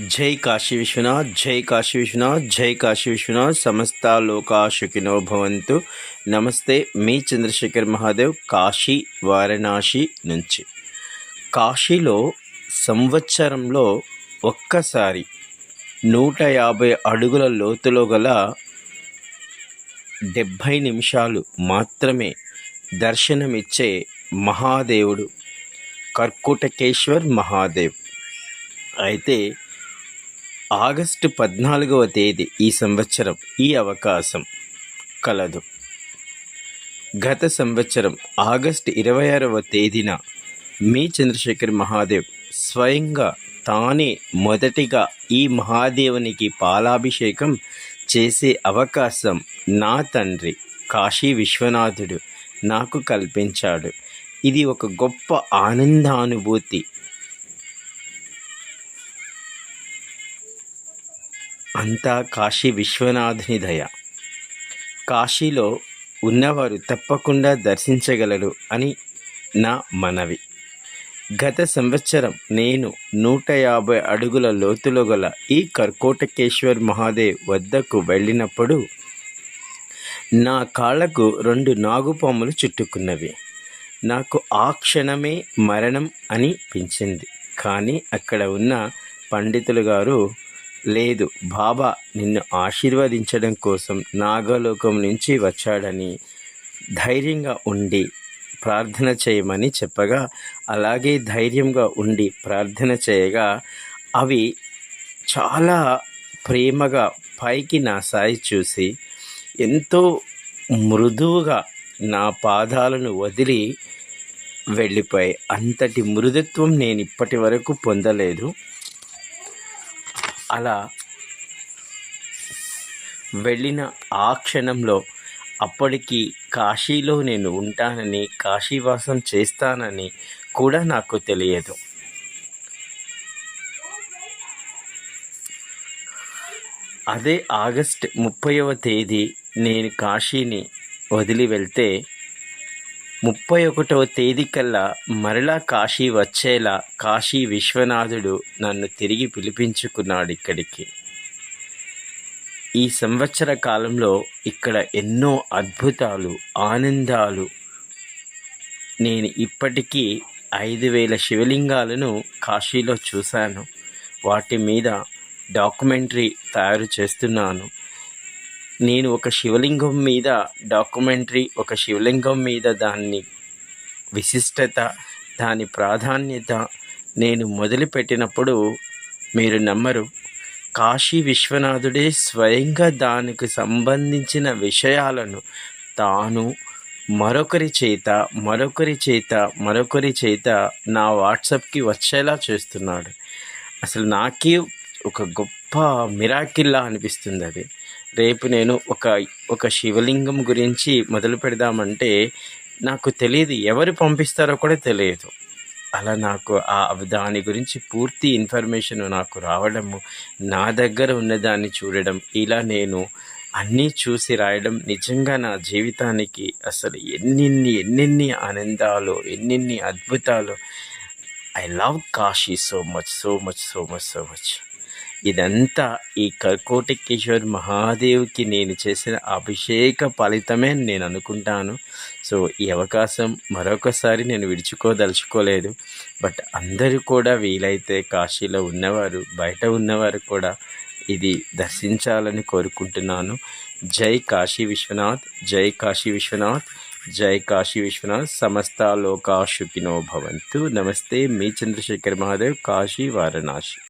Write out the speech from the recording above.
జై కాశీ విశ్వనాథ్ జై కాశీ విశ్వనాథ్ జై కాశీ విశ్వనాథ్ సమస్త లోకాశుకినో భవంతు. నమస్తే మీ చంద్రశేఖర్ మహాదేవ్ కాశీ వారణాసి నుంచి. కాశీలో సంవత్సరంలో ఒక్కసారి నూట యాభై అడుగుల లోతులో గల డెబ్భై నిమిషాలు మాత్రమే దర్శనమిచ్చే మహాదేవుడు కర్కుటకేశ్వర్ మహాదేవ్. అయితే ఆగస్టు పద్నాలుగవ తేదీ ఈ సంవత్సరం ఈ అవకాశం కలదు. గత సంవత్సరం ఆగస్టు ఇరవై ఆరవ తేదీన మీ చంద్రశేఖర్ మహాదేవ్ స్వయంగా తానే మొదటిగా ఈ మహాదేవునికి పాలాభిషేకం చేసే అవకాశం నా తండ్రి కాశీ విశ్వనాథుడు నాకు కల్పించాడు. ఇది ఒక గొప్ప ఆనందానుభూతి. అంతా కాశీ విశ్వనాథుని దయ. కాశీలో ఉన్నవారు తప్పకుండా దర్శించగలరు అని నా మనవి. గత సంవత్సరం నేను నూట యాభై అడుగుల లోతులో గల ఈ కర్కోటకేశ్వర్ మహాదేవ్ వద్దకు వెళ్ళినప్పుడు నా కాళ్ళకు రెండు నాగుపాములు చుట్టుకున్నవి. నాకు ఆ క్షణమే మరణం అనిపించింది. కానీ అక్కడ ఉన్న పండితులు గారు లేదు బాబా నిన్ను ఆశీర్వదించడం కోసం నాగలోకం నుంచి వచ్చాడని ధైర్యంగా ఉండి ప్రార్థన చేయమని చెప్పగా అలాగే ధైర్యంగా ఉండి ప్రార్థన చేయగా అవి చాలా ప్రేమగా పైకి నా సాయి చూసి ఎంతో మృదువుగా నా పాదాలను వదిలి వెళ్ళిపోయి అంతటి మృదుత్వం నేను ఇప్పటి వరకు పొందలేదు. అలా వెళ్ళిన ఆ క్షణంలో అప్పటికి కాశీలో నేను ఉంటానని కాశీవాసం చేస్తానని కూడా నాకు తెలియదు. అదే ఆగస్ట్ ముప్పైవ తేదీ నేను కాశీని వదిలి వెళ్తే ముప్పై ఒకటవ తేదీ కల్లా మరలా కాశీ వచ్చేలా కాశీ విశ్వనాథుడు నన్ను తిరిగి పిలిపించుకున్నాడు ఇక్కడికి. ఈ సంవత్సర కాలంలో ఇక్కడ ఎన్నో అద్భుతాలు ఆనందాలు. నేను ఇప్పటికీ ఐదు వేల శివలింగాలను కాశీలో చూశాను. వాటి మీద డాక్యుమెంటరీ తయారు చేస్తున్నాను. నేను ఒక శివలింగం మీద డాక్యుమెంటరీ ఒక శివలింగం మీద దాన్ని విశిష్టత దాని ప్రాధాన్యత నేను మొదలుపెట్టినప్పుడు మీరు నమ్మరు. కాశీ విశ్వనాథుడే స్వయంగా దానికి సంబంధించిన విషయాలను తాను మరొకరి చేత మరొకరి చేత మరొకరి చేత నా వాట్సాప్కి వచ్చేలా చేస్తున్నాడు. అసలు నాకే ఒక గొప్ప మిరాకిల్లా అనిపిస్తుంది అది. రేపు నేను ఒక ఒక శివలింగం గురించి మొదలు పెడదామంటే నాకు తెలియదు ఎవరు పంపిస్తారో కూడా తెలియదు. అలా నాకు ఆ దాని గురించి పూర్తి ఇన్ఫర్మేషన్ నాకు రావడము నా దగ్గర ఉన్నదాన్ని చూడడం ఇలా నేను అన్నీ చూసి రాయడం నిజంగా నా జీవితానికి అసలు ఎన్నిన్ని ఎన్నెన్ని ఆనందాలు ఎన్నెన్ని అద్భుతాలు. I love Kashi so much so much so much so much ఇదంతా ఈ కర్కోటకేశ్వర్ మహాదేవ్కి నేను చేసిన అభిషేక ఫలితమే నేను అనుకుంటాను. సో ఈ అవకాశం మరొకసారి నేను విడుచుకోదలుచుకోలేదు. బట్ అందరూ కూడా వీలైతే కాశీలో ఉన్నవారు బయట ఉన్నవారు కూడా ఇది దర్శించాలని కోరుకుంటున్నాను. జై కాశీ విశ్వనాథ్ జై కాశీ విశ్వనాథ్ జై కాశీ విశ్వనాథ్. సమస్త లోకా భవంతు. నమస్తే మీ చంద్రశేఖర్ మహాదేవ్ కాశీ వారణాసి.